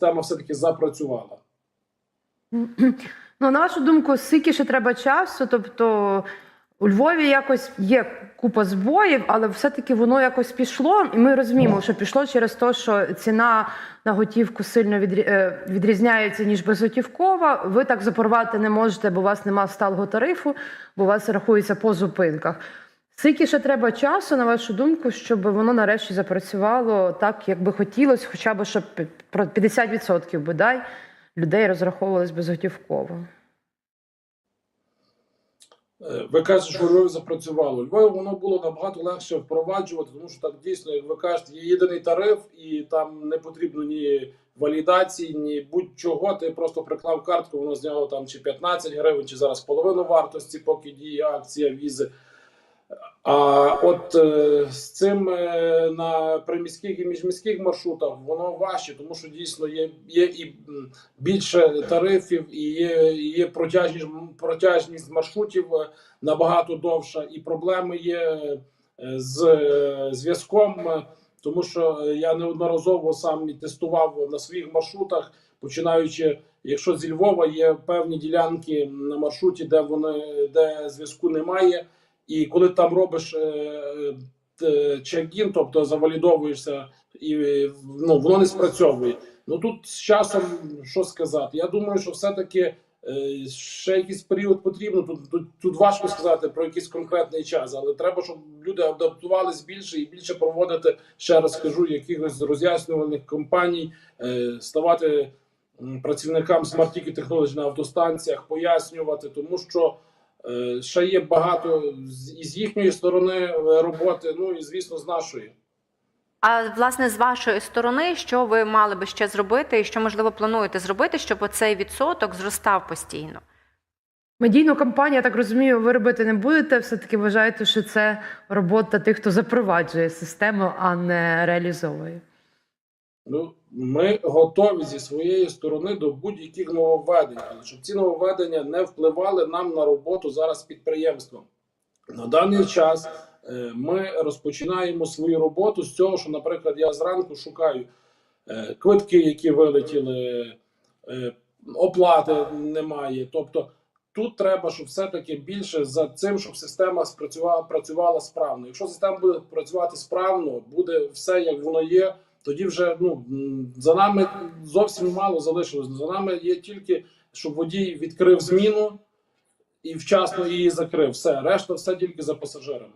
система все-таки запрацювала. Ну, на вашу думку, скільки ще треба часу? Тобто у Львові якось є купа збоїв, але все-таки воно якось пішло. І ми розуміємо, що пішло через те, що ціна на готівку сильно е, відрізняється, ніж безготівкова. Ви так запорвати не можете, бо у вас немає сталого тарифу, бо у вас рахується по зупинках. Скільки ще треба часу, на вашу думку, щоб воно нарешті запрацювало так, як би хотілося, хоча б щоб про 50% бодай людей розраховувались безготівково. Е, Ви кажете, що Львові запрацювало. Львові воно було набагато легше впроваджувати, тому що так дійсно, як ви кажете, є єдиний тариф, і там не потрібно ні валідації, ні будь-чого. Ти просто приклав картку, воно зняло там чи 15 гривень, чи зараз половину вартості, поки діє акція візи. А от е, з цим е, на приміських і міжміських маршрутах воно важче, тому що дійсно є, є і більше тарифів, і є, є протяжність, протяжність маршрутів е, набагато довша, і проблеми є з зв'язком, тому що я неодноразово сам тестував на своїх маршрутах, починаючи, якщо зі Львова є певні ділянки на маршруті, де вони де зв'язку немає. І коли там робиш е, е, тобто завалідовуєшся, і е, ну, воно не спрацьовує. Ну тут з часом що сказати? Я думаю, що все-таки ще якийсь період потрібно. Тут, тут, тут важко сказати про якийсь конкретний час, але треба, щоб люди адаптувались більше і більше проводити, ще раз скажу, якихось роз'яснювальних компаній, ставати працівникам Smart Ticket Technology на автостанціях, пояснювати, тому що. Е, Ще є багато з- із їхньої сторони е, роботи, ну і звісно, з нашої. А власне, з вашої сторони, що ви мали би ще зробити, і що можливо плануєте зробити, щоб оцей відсоток зростав постійно? Медійну кампанію, я так розумію, ви робити не будете. Все-таки вважаєте, що це робота тих, хто запроваджує систему, а не реалізовує. Ну, ми готові зі своєї сторони до будь-яких нововведень, але щоб ці нововведення не впливали нам на роботу зараз з підприємством. На даний час е, ми розпочинаємо свою роботу з цього, що, наприклад, я зранку шукаю е, квитки, які вилетіли, е, оплати немає. Тобто тут треба, щоб все-таки більше за цим, щоб система спрацювала працювала справно. Якщо система буде працювати справно, буде все як воно є. Тоді вже ну за нами зовсім мало залишилось. За нами є тільки, щоб водій відкрив зміну і вчасно її закрив. Все, решта все тільки за пасажирами.